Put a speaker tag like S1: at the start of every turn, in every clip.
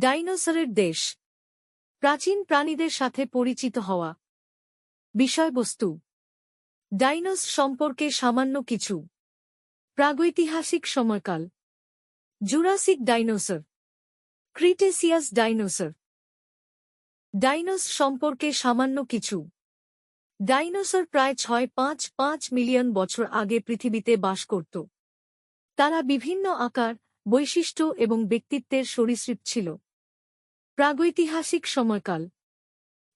S1: ডাইনোসরের দেশ। প্রাচীন প্রাণীদের সাথে পরিচিত হওয়া। বিষয়বস্তু। ডাইনোস সম্পর্কে সামান্য কিছু। প্রাগৈতিহাসিক সময়কাল। Jurassic dinosaur. Cretaceous dinosaur. Dinos সম্পর্কে সামান্য কিছু। ডাইনোসর প্রায় ছয় পাঁচ পাঁচ মিলিয়ন বছর আগে পৃথিবীতে বাস করত। তারা বিভিন্ন আকার, বৈশিষ্ট্য এবং ব্যক্তিত্বের সরীসৃপ ছিল। প্রাগৈতিহাসিক সময়কাল।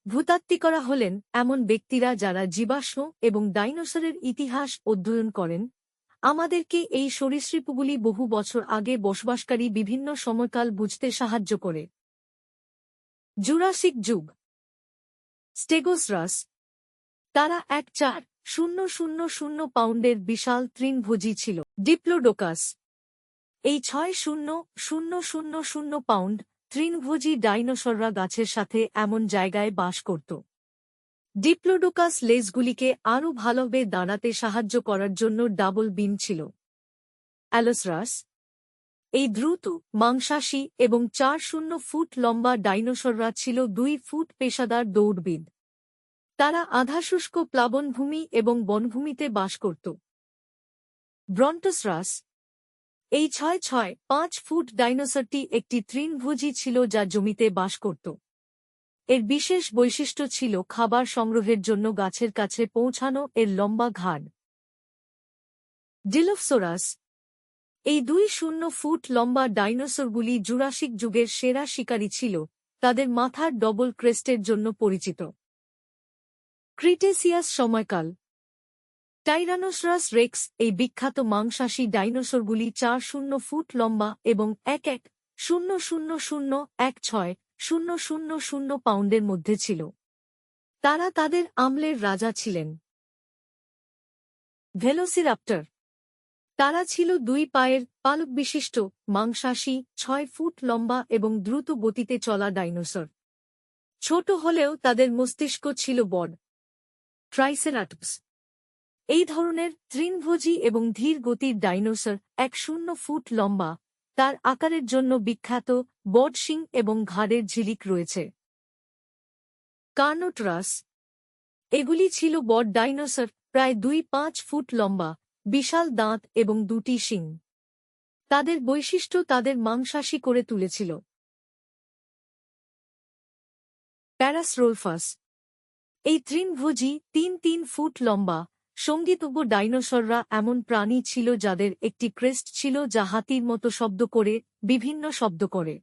S1: ভূতাত্ত্বিকরা হলেন এমন ব্যক্তিরা যারা জীবাশ্ম এবং ডাইনোসরের ইতিহাস অধ্যয়ন করেন। আমাদেরকে এই সরীসৃপগুলি বহু বছর আগে বসবাসকারী বিভিন্ন সময়কাল বুঝতে সাহায্য করে। জুরাসিক যুগ। স্টেগোসরাস। তারা এক চার শূন্য শূন্য শূন্য পাউন্ডের বিশাল তৃণভোজী ছিল। ডিপ্লোডোকাস। এই ছয় শূন্য শূন্য শূন্য শূন্য পাউন্ড তৃণভোজী ডাইনোসররা গাছের সাথে এমন জায়গায় বাস করত। ডিপ্লোডোকাস লেজগুলিকে আরও ভালোভাবে দাঁড়াতে সাহায্য করার জন্য ডাবল বিন ছিল। অ্যালোসরাস, এই দ্রুত, মাংসাশী এবং চার শূন্য ফুট লম্বা ডাইনোসররা ছিল দুই ফুট পেশাদার দৌড়বিদ। তারা আধাশুষ্ক প্লাবনভূমি এবং বনভূমিতে বাস করত। ব্রন্টোসরাস এই ছয় ছয় পাঁচ ফুট ডাইনোসরটি একটি তৃণভোজী ছিল যা জমিতে বাস করত। এর বিশেষ বৈশিষ্ট্য ছিল খাবার সংগ্রহের জন্য গাছের কাছে পৌঁছানো এর লম্বা ঘাড়। ডিলোফসোরাস এই দুই শূন্য ফুট লম্বা ডাইনোসরগুলি জুরাসিক যুগের সেরা শিকারী ছিল, তাদের মাথার ডবল ক্রেস্টের জন্য পরিচিত। ক্রিটেসিয়াস সময়কাল টাইরানোসরাস রেক্স এই বিখ্যাত মাংসাশী ডাইনোসরগুলি চার শূন্য ফুট লম্বা এবং এক এক শূন্য শূন্য শূন্য এক ছয় শূন্য শূন্য শূন্য পাউন্ডের মধ্যে ছিল। তারা তাদের আমলের রাজা ছিলেন। ভেলোসিরাপ্টর। তারা ছিল দুই পায়ের পালক বিশিষ্ট, মাংসাশী, ছয় ফুট লম্বা এবং দ্রুত গতিতে চলা ডাইনোসর। ছোট হলেও তাদের মস্তিষ্ক ছিল বড়। ট্রাইসেরাটপস। এই ধরনের তৃণভোজী এবং ধীর গতির ডাইনোসর এক শূন্য ফুট লম্বা, তার আকারের জন্য বিখ্যাত বডশিং এবং ঘাড়ের ঝিলিক রয়েছে। কার্নোটরাস। এগুলি ছিল বড ডাইনোসর, প্রায় দুই পাঁচ ফুট লম্বা, বিশাল দাঁত এবং দুটি শিং। তাদের বৈশিষ্ট্য তাদের মাংসাশী করে তুলেছিল। প্যারাসরোলফাস। এই তৃণভোজী তিন তিন ফুট লম্বা সঙ্গীতজ্ঞ ডাইনোসররা এমন প্রাণী ছিল যাদের একটি ক্রেস্ট ছিল যা হাতির মতো শব্দ করে, বিভিন্ন শব্দ করে।